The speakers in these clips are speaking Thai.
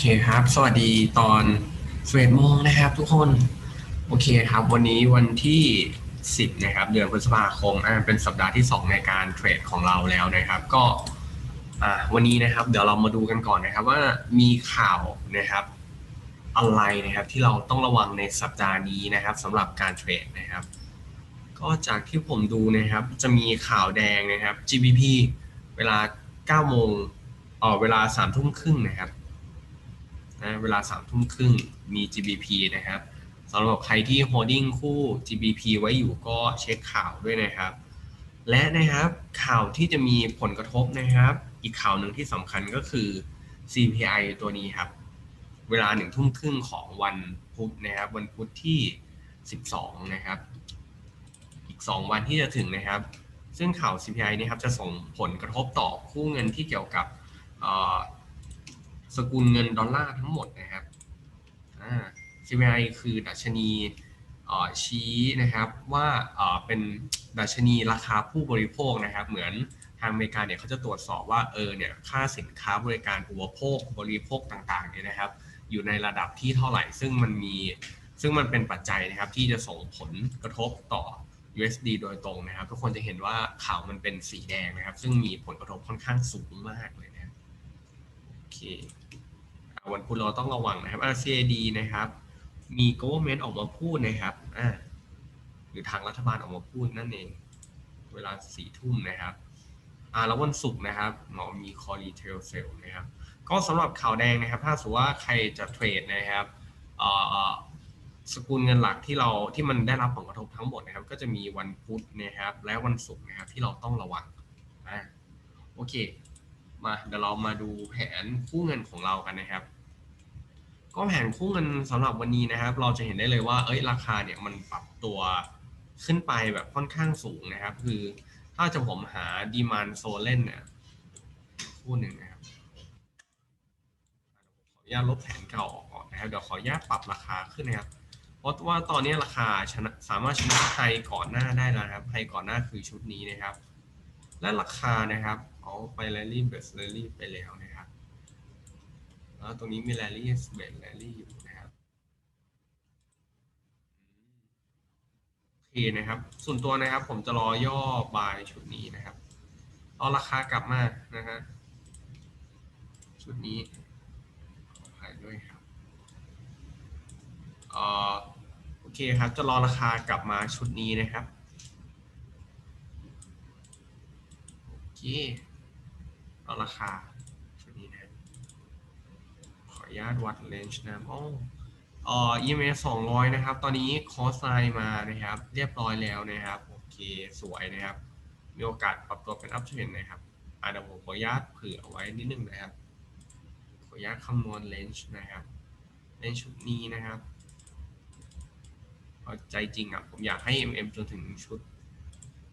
เคครับ สวัสดีตอนเฟดโมงนะครับทุกคน โอเคครับ วันนี้วันที่10นะครับ เดือนพฤษภาคมอ่าเป็นสัปดาห์ที่2ในการเทรดของเราแล้วนะครับ ก็อ่าวันนี้นะครับ เดี๋ยวเรามาดูกันก่อนนะครับ ว่ามีข่าวนะครับ อะไรนะครับ ที่เราต้องระวังในสัปดาห์นี้นะครับสำหรับการเทรดนะครับ ก็จากที่ผมดูนะครับ จะมีข่าวแดงนะครับ GBP เวลา9โมงเออเวลา3ทุ่มครึ่งนะครับ นะเวลา3ทุ่มครึ่งมี GBP นะครับสำหรับใครที่ holding คู่ GBP ไว้อยู่ก็เช็คข่าวด้วยนะครับ และนะครับข่าวที่จะมีผลกระทบนะครับ อีกข่าวหนึ่งที่สำคัญก็คือ CPI ตัวนี้ครับ เวลาหนึ่งทุ่มครึ่งของวันพุธนะครับ วันพุธที่ 12 นะครับ อีก 2 วันที่จะถึงนะครับ ซึ่งข่าว CPI นี่ครับจะส่งผลกระทบต่อคู่เงินที่เกี่ยวกับ สกุลเงินดอลลาร์ทั้งหมดนะครับอ่า CPI คือดัชนีอ่อชี้นะครับว่าเอ่อเป็นดัชนีราคาผู้บริโภคนะครับ เหมือนทางอเมริกาเนี่ยเขาจะตรวจสอบว่าเออเนี่ยค่าสินค้าบริการอุปโภคบริโภคต่างๆเนี่ยนะครับ อยู่ในระดับที่เท่าไหร่ ซึ่งมันมีซึ่งมันเป็นปัจจัยนะครับที่จะส่งผลกระทบต่อ USD โดยตรงนะครับ ทุกคนจะเห็นว่าข่าวมันเป็นสีแดงนะครับ ซึ่งมีผลกระทบค่อนข้างสูงมากเลยนะโอเค วันพุธเราต้องระวังนะครับ RCAD นะครับ มี government ออกมาพูดนะครับอ่าหรือทางรัฐบาลออกมาพูดนั่นเอง เวลาสี่ทุ่มนะครับอ่าแล้ววันศุกร์นะครับหมอมี call retail sale นะครับ ก็สำหรับข่าวแดงนะครับ ถ้าสมมติว่าใครจะเทรดนะครับเอ่อสกุลเงินหลักที่เราที่มันได้รับผลกระทบทั้งหมดนะครับ ก็จะมีวันพุธนะครับ และวันศุกร์นะครับที่เราต้องระวังอ่าโอเค มาเดี๋ยวเรามาดูแผนคู่เงินของเรากันนะครับ ก็แผนคู่เงินสำหรับวันนี้นะครับ เราจะเห็นได้เลยว่าเอ้ยราคาเนี่ยมันปรับตัวขึ้นไปแบบค่อนข้างสูงนะครับ คือถ้าจะผมหาดีมานโซเล่นเนี่ยคู่หนึ่งนะครับขออนุญาตลบแผนเก่าออกก่อนนะครับเดี๋ยวขออนุญาตปรับราคาขึ้นนะครับ เพราะว่าตอนนี้ราคาชนะสามารถชนะไฮก่อนหน้าได้แล้วนะครับไฮก่อนหน้าคือชุดนี้นะครับ และราคานะครับ เอาไปแรลลี่เบสแรลลี่ไปแล้วนะครับ แล้วตรงนี้มีแรลลี่เบสแรลลี่อยู่นะครับโอเคนะครับ ส่วนตัวนะครับผมจะรอย่อบายชุดนี้นะครับ เอาราคากลับมานะฮะชุดนี้ขออภัยด้วยครับอ่อโอเคครับ จะรอราคากลับมาชุดนี้นะครับโอ เครอราคาชุดนี้นะ ขออนุญาตวัดเลนจ์นะครับโอ้เอ่อ EMA 200 นะครับ ตอนนี้คอสไซน์มานะครับ เรียบร้อยแล้วนะครับ โอเค สวยนะครับ มีโอกาสปรับตัวเป็นอัพเทรนนะครับอะเดี๋ยวผมขออนุญาตเผื่อเอาไว้นิดนึงนะครับ ขออนุญาตคำนวณเลนจ์นะครับ เลนจ์ชุดนี้นะครับเอาใจจริงอะ ผมอยากให้ MM จนถึงชุด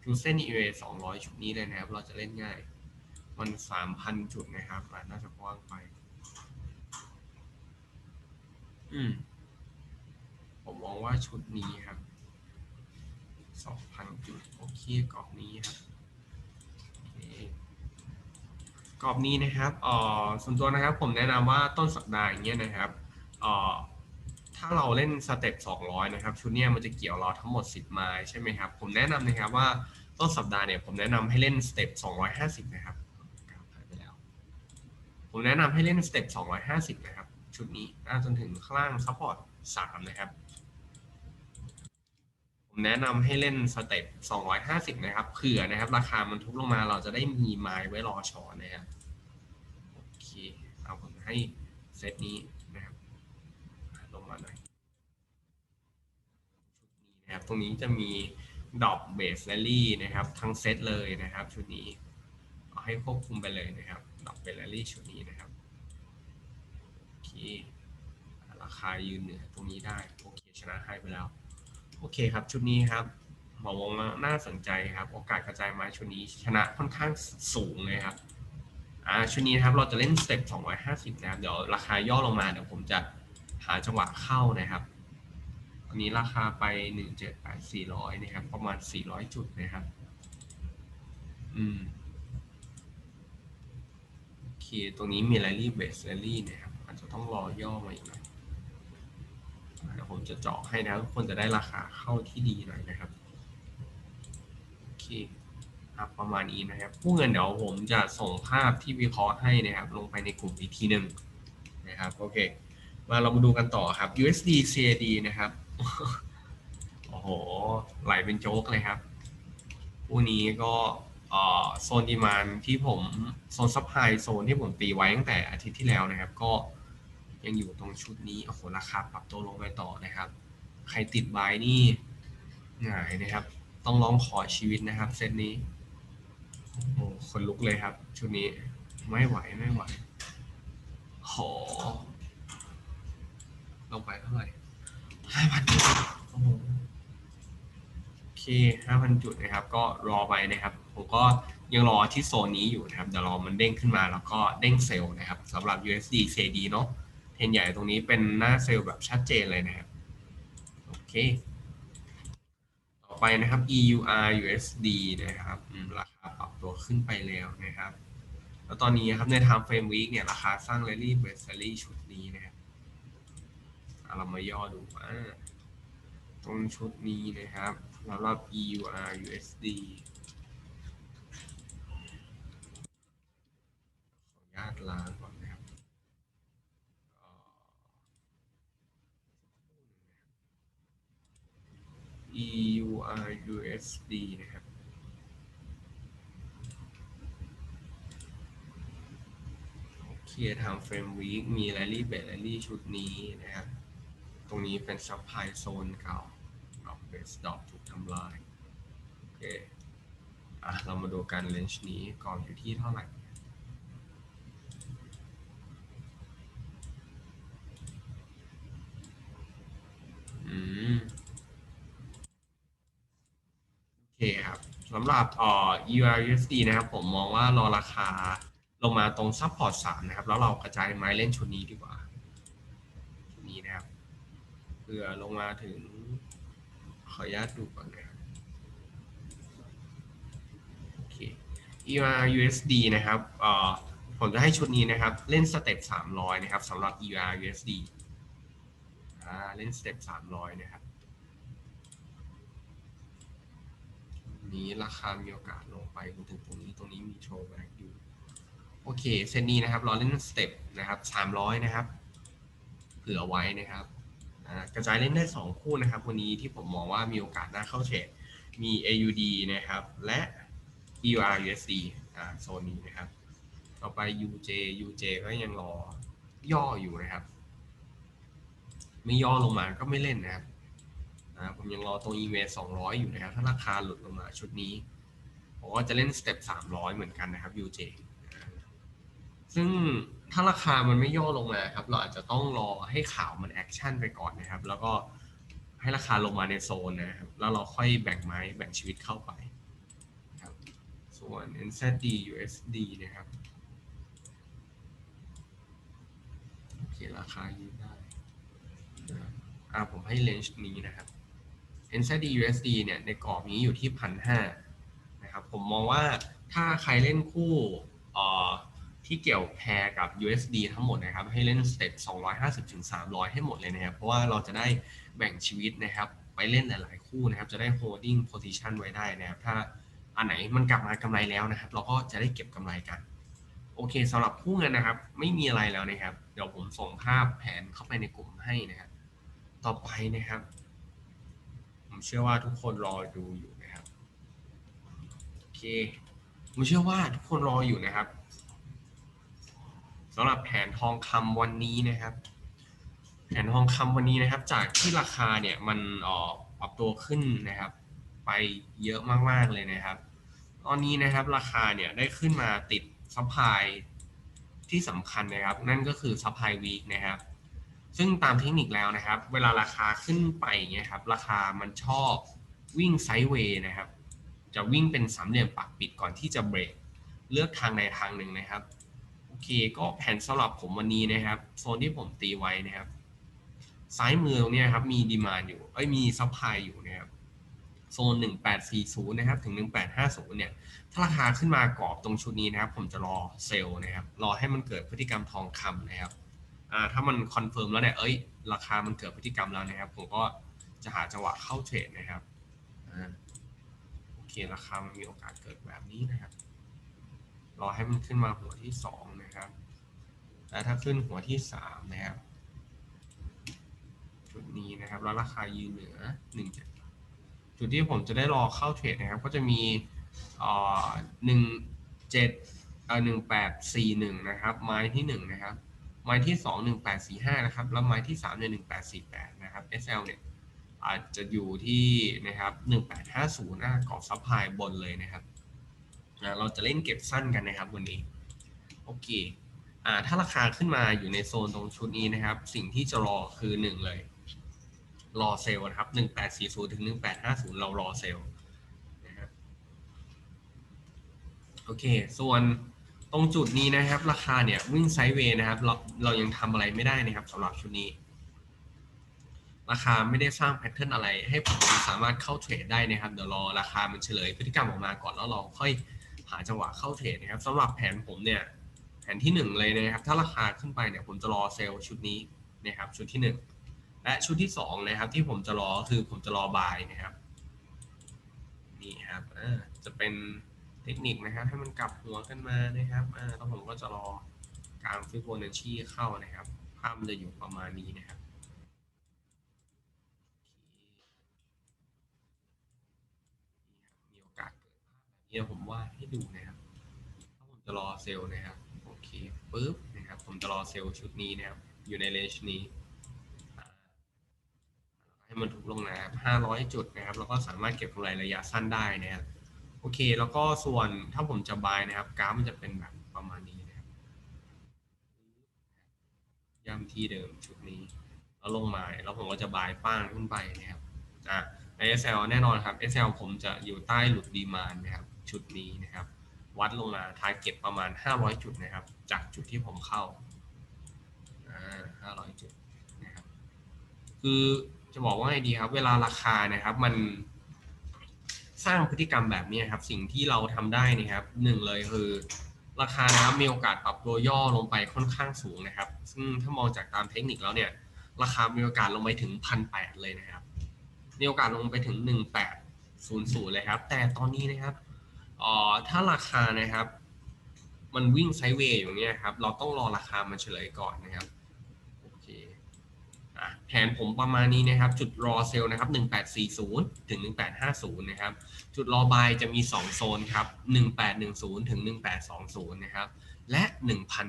ชุดเส้น EVA 200 ชุดนี้เลยนะครับ เราจะเล่นง่าย มัน3,000จุดนะครับอะน่าจะกว้างไป อืม ผมมองว่าชุดนี้ครับ2,000จุดโอเคกรอบนี้ครับโอเคกรอบนี้นะครับเอ่อส่วนตัวนะครับผมแนะนำว่าต้นสัปดาห์อย่างเงี้ยนะครับเอ่อถ้าเราเล่นสเต็ป200 นะครับ ชุดเนี้ยมันจะเกี่ยวเราทั้งหมด 10 ไม้ใช่ไหมครับ ผมแนะนำนะครับว่าต้นสัปดาห์เนี่ยผมแนะนำให้เล่นสเต็ป250 นะครับกราฟหายไปแล้ว ผมแนะนำให้เล่นสเต็ป250 นะครับ ชุดนี้จนถึงข้างล่างซัพพอร์ต3นะครับ ผมแนะนำให้เล่นสเต็ป250 นะครับเผื่อนะครับ ราคามันทุบลงมาเราจะได้มีไม้ไว้รอช้อนนะครับโอเค เอาผมให้เซตนี้นะครับ ลงมาหน่อยชุดนี้นะครับตรงนี้จะมีดอ p เบสแ a ลลี่นะครับ ทั้งเซตเลยนะครับ ชุดนี้ เอาให้ควบคุมไปเลยนะครับ ดอ p เบสแ a ลลี่ชุดนี้นะครับโอเคราคายืนเหนือตรงนี้ได้โอเคชนะให้ไปแล้ว โอเคครับชุดนี้ครับหมอวงว่าน่าสนใจครับ โอกาสกระจายไม้ชุดนี้ชนะค่อนข้างสูงเลยครับอ่าชุดนี้นะครับเราจะเล่นสเต็ป250 นะครับ เดี๋ยวราคาย่อลงมาเดี๋ยวผมจะหาจังหวะเข้านะครับอันนี้ราคาไป 178 400 นะครับ ประมาณ 400 จุดนะครับ อืม ตรงนี้มี rally base rally นะครับอาจจะต้องรอย่อมาอีกหน่อยเดี๋ยวผมจะเจาะให้นะทุกคนจะได้ราคาเข้าที่ดีหน่อยนะครับโอเคครับประมาณนี้นะครับผู้เงินเดี๋ยวผมจะส่งภาพที่วิเคราะห์ให้นะครับ ลงไปในกลุ่มอีกทีหนึ่งนะครับโอเค มาเรามาดูกันต่อครับ USD CAD นะครับโอ้โหไหลเป็นโจ๊กเลยครับคู่นี้ก็ โซนดีมานที่ผมโซนซัพพลายโซนที่ผมตีไว้ตั้งแต่อาทิตย์ที่แล้วนะครับ ก็ยังอยู่ตรงชุดนี้โอ้โหราคาปรับตัวลงไปต่อนะครับ ใครติดไว้นี่หงายนะครับ ต้องร้องขอชีวิตนะครับ เซตนี้โอ้คนลุกเลยครับ ชุดนี้ไม่ไหวไม่ไหวโหลงไปเท่าไหร่ห้าพันโอ้โห 5,000 จุดนะครับ ก็รอไปนะครับ ผมก็ยังรอที่โซนนี้อยู่นะครับเดี๋ยวรอมันเด้งขึ้นมาแล้วก็เด้งเซลล์นะครับสำหรับ USD CAD เนาะเทนใหญ่ตรงนี้เป็นหน้าเซลล์แบบชัดเจนเลยนะครับ โอเค ต่อไปนะครับ EUR USD นะครับราคาปรับตัวขึ้นไปแล้วนะครับ แล้วตอนนี้ครับใน Time Frame Week เนี่ยราคาสร้าง Rally b r e s l y ชุดนี้นะครับเรามาย่อดูอ่าตรงชุดนี้นะครับ สำหรับ EUR USD ขออนุญาตล้างก่อนนะครับ EUR USD นะครับโอเคทางเฟรมวีคมี Rally b e t Rally ชุดนี้นะครับ ตรงนี้เป็นซัพพลายโซนเก่า เบสดอกถูกทำลายโอเคอะเรามาดูกันเลนจ์นี้ก่อนอยู่ที่เท่าไหร่อืมโอเคครับสำหรับเอ่อ EURUSD นะครับ ผมมองว่ารอราคาลงมาตรงซับพอร์ต3นะครับ แล้วเรากระจายไม้เล่นชุดนี้ดีกว่า ชุดนี้นะครับเพื่อลงมาถึง ออนุญาตดูก่อนนะครับโอเค EUR USD นะครับเอ่อผมจะให้ชุดนี้นะครับ เล่นสเต็ป300 นะครับสำหรับ EUR USD อ่าเล่นสเต็ป300 นะครับ นี้ราคามีโอกาสลงไปจนถึงตรงนี้ตรงนี้มีโชว์แบ็กอยู่ โอเคเซนนี้นะครับเราเล่นสเต็ปนะครับ300 นะครับ เผื่อไว้นะครับ กระจายเล่นได้ 2 คู่นะครับ วันนี้ที่ผมมองว่ามีโอกาสน่าเข้าเทรดมี AUD นะครับ และ EUR USD อ่าโซนนี้นะครับ ต่อไป UJ UJ ก็ยังรอย่ออยู่นะครับ ไม่ย่อลงมาก็ไม่เล่นนะครับผมยังรอตรง EMA 200 อยู่นะครับ ถ้าราคาหลุดลงมาชุดนี้ ผมก็จะเล่นสเต็ป300 เหมือนกันนะครับ UJ ซึ่ง ถ้าราคามันไม่ย่อลงมาครับ เราอาจจะต้องรอให้ข่าวมันแอคชั่นไปก่อนนะครับ แล้วก็ให้ราคาลงมาในโซนนะครับ แล้วเราค่อยแบ่งไม้แบ่งชีวิตเข้าไปครับ ส่วน NZD USD นะครับโอเคราคายืนได้อ่าผมให้เลนจ์นี้นะครับ NZD USD เนี่ยในกรอบนี้อยู่ที่พันห้านะครับ ผมมองว่าถ้าใครเล่นคู่อ่อ ที่เกี่ยวแพรกับ USD ทั้งหมดนะครับ ให้เล่นสเต็ป250ถึง300 ให้หมดเลยนะครับ เพราะว่าเราจะได้แบ่งชีวิตนะครับ ไปเล่นหลาย ๆ คู่นะครับ จะได้ holding position ไว้ได้นะครับ ถ้าอันไหนมันกลับมากำไรแล้วนะครับ เราก็จะได้เก็บกำไรกัน โอเคสำหรับผู้เงินนะครับ ไม่มีอะไรแล้วนะครับ เดี๋ยวผมส่งภาพแผนเข้าไปในกลุ่มให้นะครับต่อไปนะครับ ผมเชื่อว่าทุกคนรอดูอยู่นะครับโอเคผมเชื่อว่าทุกคนรออยู่นะครับ สำหรับแผนทองคำวันนี้นะครับ แผนทองคำวันนี้นะครับ จากที่ราคาเนี่ยมันเออปรับตัวขึ้นนะครับ ไปเยอะมากๆเลยนะครับ ตอนนี้นะครับราคาเนี่ยได้ขึ้นมาติดซัพพลายที่สำคัญนะครับ นั่นก็คือซัพพลายวีคนะครับ ซึ่งตามเทคนิคแล้วนะครับ เวลาราคาขึ้นไปเงี้ยครับ ราคามันชอบวิ่งไซด์เวย์นะครับ จะวิ่งเป็นสามเหลี่ยมปักปิดก่อนที่จะเบรกเลือกทางใดทางหนึ่งนะครับ อเคก็แผนสำหรับผมวันนี้นะครับ โซนที่ผมตีไว้นะครับ ซ้ายมือตรงนี้ครับ มีดีมานอยู่เอ้ยมีซัพพลายอยู่นะครับโซน 1840 นะครับ ถึง 1850 เนี่ย ถ้าราคาขึ้นมากรอบตรงชุดนี้นะครับ ผมจะรอเซลล์นะครับ รอให้มันเกิดพฤติกรรมทองคำนะครับ อ่า ถ้ามันคอนเฟิร์มแล้วเนี่ย เอ้ย ราคามันเกิดพฤติกรรมแล้วนะครับ ผมก็จะหาจังหวะเข้าเทรดนะครับ อ่า โอเค ราคามันมีโอกาสเกิดแบบนี้นะครับ รอให้มันขึ้นมาหัวที่สองนะครับและถ้าขึ้นหัวที่สามนะครับจุดนี้นะครับแล้วราคายืนเหนือหนึ่งจุดที่ผมจะได้รอเข้าเทรดนะครับ ก็จะมีหนึ่งเจ็ดเอ่อหนึ่งแปดสี่หนึ่งนะครับ ไม้ที่หนึ่งนะครับ ไม้ที่สองหนึ่งแปดสี่ห้านะครับ แล้วไม้ที่สามเนี่ยหนึ่งแปดสี่แปดนะครับ SL เนี่ยอาจจะอยู่ที่นะครับหนึ่งแปดห้าศูนย์หน้ากรอบซับไพบนเลยนะครับ อ่าเราจะเล่นเก็บสั้นกันนะครับวันนี้โอเคอ่าถ้าราคาขึ้นมาอยู่ในโซนตรงชุดนี้นะครับ สิ่งที่จะรอคือหนึ่งเลย รอเซลล์นะครับหนึ่งแปดสี่ศูนย์ถึงหนึ่งแปดห้าศูนย์เรารอเซลล์นะครับโอเค ส่วนตรงจุดนี้นะครับ ราคาเนี่ยวิ่งไซด์เวย์นะครับ เราเรายังทำอะไรไม่ได้นะครับสำหรับชุดนี้ ราคาไม่ได้สร้างแพทเทิร์นอะไร ให้ผมสามารถเข้าเทรดได้นะครับ เดี๋ยวรอราคามันเฉลยพฤติกรรมออกมาก่อนแล้วเราค่อย หาจังหวะเข้าเทรดนะครับสำหรับแผนผมเนี่ยแผนที่หนึ่งเลยนะครับ ถ้าราคาขึ้นไปเนี่ยผมจะรอเซลล์ชุดนี้นะครับชุดที่หนึ่งและชุดที่สองนะครับที่ผมจะรอคือผมจะรอบายนะครับนี่ครับอ่าจะเป็นเทคนิคนะครับ ให้มันกลับหัวกันมานะครับอ่าแล้วผมก็จะรอกางฟิโบนัชชีเข้านะครับภาพมันจะอยู่ประมาณนี้นะครับ มีโอกาสเกิดภาพแบบนี้ผมวาดให้ดูนะครับถ้าผมจะรอเซลล์นะครับโอเคปุ๊บนะครับ ผมจะรอเซลล์ชุดนี้นะครับ อยู่ในเลนจ์นี้ให้มันถูกลงนะครับ500 จุดนะครับ แล้วก็สามารถเก็บกำไรระยะสั้นได้นะครับ โอเค แล้วก็ส่วนถ้าผมจะบายนะครับ กราฟมันจะเป็นแบบประมาณนี้นะครับย้ำที่เดิมชุดนี้ แล้วลงมา แล้วผมก็จะบายป้างขึ้นไปนะครับ อะใน SL แน่นอนครับ SL ผมจะอยู่ใต้หลุดดีมานนะครับ ชุดนี้นะครับ วัดลงมาทาร์เก็ตประมาณ 500 จุดนะครับ จากจุดที่ผมเข้าอ่า500 จุดนะครับ คือจะบอกว่าไงดีครับ เวลาราคานะครับมันสร้างพฤติกรรมแบบนี้ครับ สิ่งที่เราทำได้นะครับหนึ่งเลยคือ ราคานะครับมีโอกาสปรับตัวย่อลงไปค่อนข้างสูงนะครับ ซึ่งถ้ามองจากตามเทคนิคแล้วเนี่ย ราคามีโอกาสลงไปถึงพันแปดเลยนะครับ มีโอกาสลงไปถึง1800เลยครับ แต่ตอนนี้นะครับ อ่อถ้าราคานะครับ มันวิ่งไซด์เวย์อยู่เนี่ยครับ เราต้องรอราคามันเฉลยก่อนนะครับโอเคอะแผนผมประมาณนี้นะครับ จุดรอเซลล์นะครับ 1840 ถึง 1850 นะครับ จุดรอบายจะมี 2 โซนครับ 1810 ถึง 1820 นะครับ และ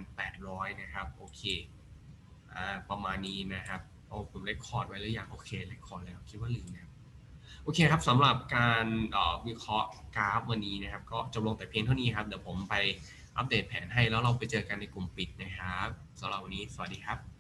1,800 นะครับ โอเคอ่าประมาณนี้นะครับโอ้ผมเลคคอร์ดไว้หรือยังโอเคเลคคอร์ดแล้วคิดว่าลืมนะ โอเคครับสำหรับการวิเคราะห์กราฟวันนี้นะครับ ก็จบลงแต่เพียงเท่านี้ครับ เดี๋ยวผมไปอัปเดตแผนให้แล้วเราไปเจอกันในกลุ่มปิดนะครับสำหรับวันนี้สวัสดีครับ